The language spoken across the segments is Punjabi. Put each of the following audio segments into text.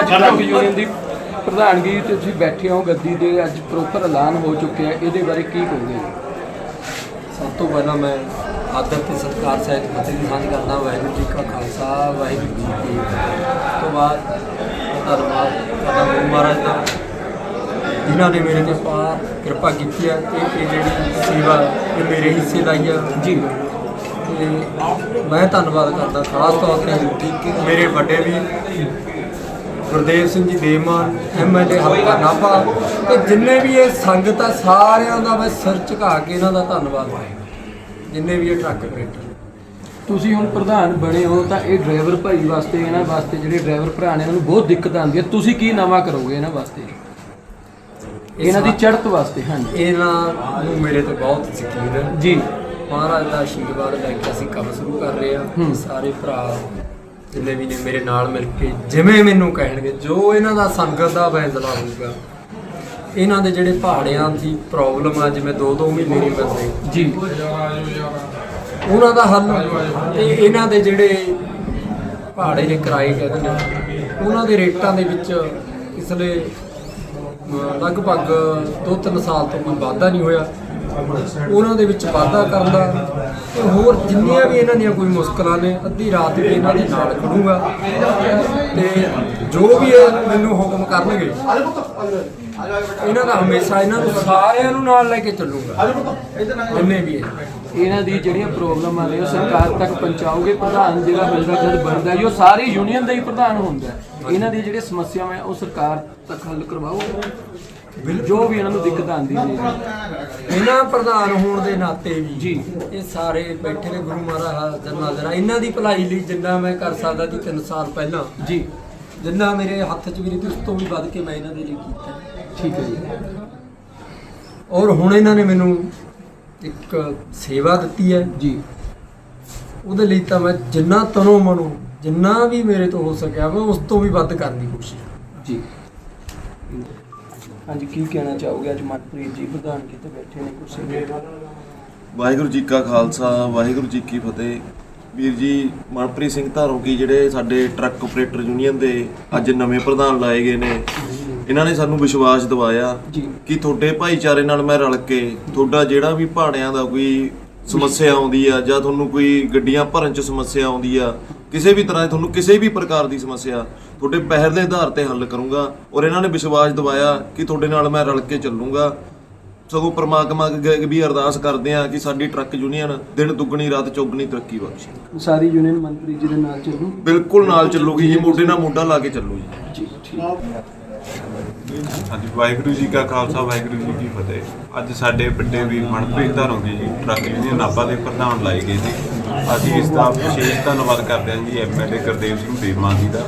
ਅੱਜ ਟਰੱਕ ਯੂਨੀਅਨ ਦੀ ਪ੍ਰਧਾਨਗੀ ਤੇ ਤੁਸੀਂ ਬੈਠੇ ਹੋ ਗੱਦੀ ਦੇ ਅੱਜ ਪ੍ਰੋਪਰ ਐਲਾਨ ਹੋ ਚੁੱਕਿਆ ਇਹਦੇ ਬਾਰੇ ਕੀ ਕਹੋਗੇ? ਸਭ ਤੋਂ ਪਹਿਲਾਂ ਮੈਂ ਆਦਰ ਤੇ ਸਤਿਕਾਰ ਸਹਿਤ ਫਤਿਹ ਦੀ ਸਾਂਝ ਕਰਦਾ ਵਾਹਿਗੁਰੂ ਜੀ ਕਾ ਖਾਲਸਾ ਵਾਹਿਗੁਰੂ ਜੀ ਕੀ ਫਤਿਹ। ਤੋਂ ਬਾਅਦ ਧੰਨਵਾਦ ਕਰਦਾ ਗੁਰੂ ਮਹਾਰਾਜ ਦਾ ਜਿਨ੍ਹਾਂ ਨੇ ਮੇਰੇ ਤੇ ਪਾਰ ਕਿਰਪਾ ਕੀਤੀ ਹੈ ਇਹ ਇਹ ਜਿਹੜੀ ਸੇਵਾ ਇਹ ਮੇਰੇ ਹਿੱਸੇ ਲਾਈ ਆ ਜੀ। ਤੇ ਮੈਂ ਧੰਨਵਾਦ ਕਰਦਾ ਖਾਸ ਤੌਰ ਤੇ ਮੇਰੇ ਵੱਡੇ ਵੀ ਗੁਰਦੇਵ ਸਿੰਘ ਜੀ ਦੇਵਮਾਨ ਐਮਐਲਏ ਹਲਕਾ ਨਾਭਾ। ਤੇ ਜਿੰਨੇ ਵੀ ਇਹ ਸੰਗਤ ਆ ਸਾਰਿਆਂ ਦਾ ਮੈਂ ਸਿਰ ਝੁਕਾ ਕੇ ਇਹਨਾਂ ਦਾ ਧੰਨਵਾਦ ਕਰਦਾ ਜਿੰਨੇ ਵੀ ਇਹ ਟਰੱਕ ਆਪਰੇਟਰ ਤੁਸੀਂ ਹੁਣ ਪ੍ਰਧਾਨ ਬਣੇ ਹੋ ਤਾਂ ਇਹ ਡਰਾਈਵਰ ਭਾਈ ਵਾਸਤੇ ਇਹਨਾਂ ਵਾਸਤੇ ਜਿਹੜੇ ਡਰਾਈਵਰ ਭਰਾ ਨੇ ਇਹਨਾਂ ਨੂੰ ਬਹੁਤ ਦਿੱਕਤ ਆਉਂਦੀ ਹੈ। ਤੁਸੀਂ ਕੀ ਨਵਾਂ ਕਰੋਗੇ ਇਹਨਾਂ ਵਾਸਤੇ? ਇਹਨਾਂ ਦੀ ਚੜ੍ਹਤ ਵਾਸਤੇ ਹਾਂਜੀ। ਇਹਨਾਂ ਨੂੰ ਮੇਰੇ ਤੇ ਬਹੁਤ ਯਕੀਨ ਹੈ। ਜੀ। ਮਹਾਰਾਜ ਦਾ ਆਸ਼ੀਰਵਾਦ ਲੈ ਕੇ ਅਸੀਂ ਕੰਮ ਸ਼ੁਰੂ ਕਰ ਰਹੇ ਹੂੰ। ਸਾਰੇ ਭਰਾ ਜਿੰਨੇ ਵੀ ਨੇ ਮੇਰੇ ਨਾਲ ਮਿਲ ਕੇ ਜਿਵੇਂ ਮੈਨੂੰ ਕਹਿਣਗੇ ਜੋ ਇਹਨਾਂ ਦਾ ਸੰਗਤ ਦਾ ਫੈਸਲਾ ਹੋਊਗਾ ਇਹਨਾਂ ਦੇ ਜਿਹੜੇ ਪਹਾੜਿਆਂ ਦੀ ਪ੍ਰੋਬਲਮ ਆ ਜਿਵੇਂ 2-2 ਮਹੀਨੇ ਨਹੀਂ ਮਿਲਦੇ। ਜੀ। ਉਹਨਾਂ ਦਾ ਹੱਲ ਤੇ ਇਹਨਾਂ ਦੇ ਜਿਹੜੇ ਪਹਾੜੇ ਦੇ ਕਿਰਾਏ ਕਹਿੰਦੇ ਨੇ ਉਹਨਾਂ ਦੇ ਰੇਟਾਂ ਦੇ ਵਿੱਚ ਪਿਛਲੇ ਅਹ, ਲਗਭਗ 2-3 ਸਾਲ ਤੋਂ ਕੋਈ ਵਾਧਾ ਨਹੀਂ ਹੋਇਆ। ਉਹਨਾਂ ਦੇ ਵਿੱਚ ਵਾਧਾ ਕਰਨ ਦਾ ਤੇ ਹੋਰ ਜਿੰਨੀਆਂ ਵੀ ਇਹਨਾਂ ਦੀਆਂ ਕੋਈ ਮੁਸ਼ਕਲਾਂ ਨੇ, ਅੱਧੀ ਰਾਤ ਵੀ ਇਹਨਾਂ ਦੇ ਨਾਲ ਖੜੂਗਾ। ਤੇ ਜੋ ਵੀ ਇਹ ਮੈਨੂੰ ਹੁਕਮ ਕਰਨਗੇ, ਇਹਨਾਂ ਦਾ ਹਮੇਸ਼ਾ ਇਹਨਾਂ ਨੂੰ ਸਾਰਿਆਂ ਨੂੰ ਨਾਲ ਲੈ ਕੇ ਚੱਲੂਗਾ। ਜਿੰਨੇ ਵੀ ਹੈ ਇਹਨਾਂ ਦੀ ਜਿਹੜੀਆਂ ਪ੍ਰੋਬਲਮਾਂ ਨੇ, ਉਹ ਸਰਕਾਰ ਤੱਕ ਪਹੁੰਚਾਓਗੇ, ਪ੍ਰਧਾਨ ਜਿਹੜਾ ਮਿਲਦਾ ਜਦ ਬਣਦਾ ਜੀ, ਉਹ ਸਾਰੀ ਯੂਨੀਅਨ ਦਾ ਹੀ ਪ੍ਰਧਾਨ ਹੁੰਦਾ ਇਹਨਾਂ ਦੀ ਜਿਹੜੀਆਂ ਸਮੱਸਿਆਵਾਂ ਉਹ ਸਰਕਾਰ ਤੱਕ ਹੱਲ ਕਰਵਾਓ। ਜੋ ਵੀ ਇਹਨਾਂ ਨੂੰ ਦਿੱਕਤ ਆਉਂਦੀ ਨੇ ਇਹਨਾਂ ਪ੍ਰਧਾਨ ਹੋਣ ਦੇ ਨਾਤੇ ਵੀ ਜੀ। ਇਹ ਸਾਰੇ ਬੈਠੇ ਨੇ ਗੁਰੂ ਮਹਾਰਾਜ ਦਾ ਨਾਜ਼ਰਾ ਇਹਨਾਂ ਦੀ ਭਲਾਈ ਲਈ ਜਿੰਨਾ ਮੈਂ ਕਰ ਸਕਦਾ ਸੀ 3 ਸਾਲ ਪਹਿਲਾਂ। ਜੀ। ਜਿੰਨਾ ਮੇਰੇ ਹੱਥ 'ਚ ਵੀ ਨਹੀਂ ਸੀ ਉਸ ਤੋਂ ਵੀ ਵੱਧ ਕੇ ਮੈਂ ਇਹਨਾਂ ਦੇ ਲਈ ਕੀਤਾ। ਠੀਕ ਹੈ ਜੀ। ਔਰ ਹੁਣ ਇਹਨਾਂ ਨੇ ਮੈਨੂੰ ਇੱਕ ਸੇਵਾ ਦਿੱਤੀ ਹੈ। ਜੀ। ਉਹਦੇ ਲਈ ਤਾਂ ਮੈਂ ਜਿੰਨਾ ਤਨੋਂ ਮਨੋਂ ਜਿੰਨਾ ਵੀ ਮੇਰੇ ਤੋਂ ਹੋ ਸਕਿਆ ਮੈਂ ਉਸ ਤੋਂ ਵੀ ਵੱਧ ਕਰਨ ਦੀ ਕੋਸ਼ਿਸ਼ ਜੀ। ਹਾਂਜੀ ਕੀ ਕਹਿਣਾ ਚਾਹੋਗੇ? ਅੱਜ ਮਨਪ੍ਰੀਤ ਜੀ ਪ੍ਰਧਾਨਗੀ ਤੇ ਬੈਠੇ ਨੇ ਕੁਰਸੀ ਤੇ ਵਾਹਿਗੁਰੂ ਜੀ ਕਾ ਖਾਲਸਾ ਵਾਹਿਗੁਰੂ ਜੀ ਕੀ ਫਤਿਹ। ਵੀਰ ਜੀ ਮਨਪ੍ਰੀਤ ਸਿੰਘ ਧਾਰੋਕੀ ਜਿਹੜੇ ਸਾਡੇ ਟਰੱਕ ਆਪਰੇਟਰ ਯੂਨੀਅਨ ਦੇ ਅੱਜ ਨਵੇਂ ਪ੍ਰਧਾਨ ਲਾਏ ਗਏ ਨੇ ਇਹਨਾਂ ਨੇ ਸਾਨੂੰ ਵਿਸ਼ਵਾਸ ਦਿਵਾਇਆ ਕਿ ਤੁਹਾਡੇ ਭਾਈਚਾਰੇ ਨਾਲ ਮੈਂ ਰਲ ਕੇ ਤੁਹਾਡਾ ਜਿਹੜਾ ਵੀ ਪਹਾੜਿਆਂ ਦਾ ਕੋਈ ਸਮੱਸਿਆ ਆਉਂਦੀ ਆ ਜਾਂ ਤੁਹਾਨੂੰ ਕੋਈ ਗੱਡੀਆਂ ਭਰਨ ਚ ਸਮੱਸਿਆ ਆਉਂਦੀ ਆ ਕਿਸੇ ਵੀ ਤਰ੍ਹਾਂ ਦੀ ਤੁਹਾਨੂੰ ਕਿਸੇ ਵੀ ਪ੍ਰਕਾਰ ਦੀ ਸਮੱਸਿਆ ਤੁਹਾਡੇ ਪਹਿਰ ਦੇ ਆਧਾਰ ਤੇ ਹੱਲ ਕਰੂੰਗਾ ਔਰ ਇਹਨਾਂ ਨੇ ਵਿਸ਼ਵਾਸ ਦਿਵਾਇਆ ਕਿ ਤੁਹਾਡੇ ਨਾਲ ਮੈਂ ਰਲ ਕੇ ਚੱਲੂੰਗਾ। ਸਗੋਂ ਪ੍ਰਮਾਤਮਾ ਅੱਗੇ ਵੀ ਅਰਦਾਸ ਕਰਦੇ ਆ ਕਿ ਸਾਡੀ ਟਰੱਕ ਯੂਨੀਅਨ ਦਿਨ ਦੁੱਗਣੀ ਰਾਤ ਚੌਗਣੀ ਤਰੱਕੀ ਬਖਸ਼ੇ। ਸਾਰੀ ਯੂਨੀਅਨ ਮਨਪ੍ਰੀਤ ਜੀ ਦੇ ਨਾਲ ਚੱਲੂ? ਬਿਲਕੁਲ ਨਾਲ ਚੱਲੂਗੀ ਜੀ ਮੋਢੇ ਨਾਲ ਮੋਢਾ ਲਾ ਕੇ ਚੱਲੂ ਜੀ। ਜੀ ਠੀਕ। ਹਾਂਜੀ ਵਾਹਿਗੁਰੂ ਜੀ ਕਾ ਖਾਲਸਾ ਵਾਹਿਗੁਰੂ ਜੀ ਕੀ ਫਤਿਹ। ਅੱਜ ਸਾਡੇ ਵੱਡੇ ਵੀਰ ਮਨਪ੍ਰੀਤ ਧਾਰੋਂਗੇ ਜੀ ਟਰੱਕ ਯੂਨੀਅਨ ਨਾਭਾ ਦੇ ਪ੍ਰਧਾਨ ਲਾਏ ਗਏ ਸੀ। ਅਸੀਂ ਇਸ ਦਾ ਵਿਸ਼ੇਸ਼ ਧੰਨਵਾਦ ਕਰਦੇ ਹਾਂ ਜੀ ਐਮਐਲਏ ਗੁਰਦੇਵ ਸਿੰਘ ਦੇਵਮਾਨ ਜੀ ਦਾ,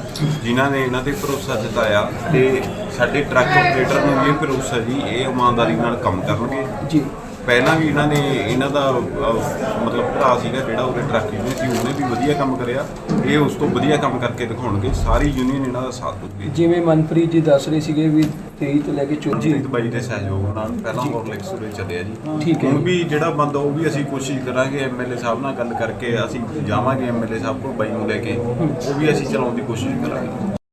ਜਿਨ੍ਹਾਂ ਨੇ ਇਹਨਾਂ ਤੇ ਭਰੋਸਾ ਜਤਾਇਆ ਤੇ ਸਾਡੇ ਟਰੱਕ ਆਪਰੇਟਰ ਨੂੰ ਵੀ ਇਹ ਭਰੋਸਾ ਜੀ, ਇਹ ਇਮਾਨਦਾਰੀ ਨਾਲ ਕੰਮ ਕਰਨਗੇ। ਜੀ। ਪਹਿਲਾਂ ਵੀ ਇਹਨਾਂ ਨੇ ਇਹਨਾਂ ਦਾ ਅਹ, ਮਤਲਬ ਭਰਾ ਸੀਗਾ ਜਿਹੜਾ ਉਹਦੇ ਟਰੱਕ ਯੂਨੀਅਨ ਸੀ ਉਹਨੇ ਵੀ ਵਧੀਆ ਕੰਮ ਕਰਿਆ। ਇਹ ਉਸ ਤੋਂ ਵਧੀਆ ਕੰਮ ਕਰਕੇ ਦਿਖਾਉਣਗੇ ਸਾਰੀ ਯੂਨੀਅਨ ਇਹਨਾਂ ਦਾ ਸਾਥ ਦਊਗੀ ਜਿਵੇਂ ਮਨਪ੍ਰੀਤ ਜੀ ਦੱਸ ਰਹੇ ਸੀਗੇ ਵੀ 23 ਤੋਂ ਲੈ ਕੇ 24 ਜੀਤ ਬਾਈ ਦੇ ਸਹਿਯੋਗ ਨਾਲ ਪਹਿਲਾਂ ਹੌਰਲਿਕਸ ਉਰੇ ਚੱਲਿਆ ਜੀ। ਠੀਕ ਹੈ। ਹੁਣ ਜੀ। ਵੀ ਜਿਹੜਾ ਬੰਦਾ ਉਹ ਵੀ ਅਸੀਂ ਕੋਸ਼ਿਸ਼ ਕਰਾਂਗੇ ਐਮਐਲਏ ਸਾਹਿਬ ਨਾਲ ਗੱਲ ਕਰਕੇ ਅਸੀਂ ਜਾਵਾਂਗੇ ਐਮਐਲਏ ਸਾਹਿਬ ਕੋਲ ਬਾਈ ਨੂੰ ਲੈ ਕੇ। ਉਹ ਵੀ ਅਸੀਂ ਚਲਾਉਣ ਦੀ ਕੋਸ਼ਿਸ਼ ਕਰਾਂਗੇ।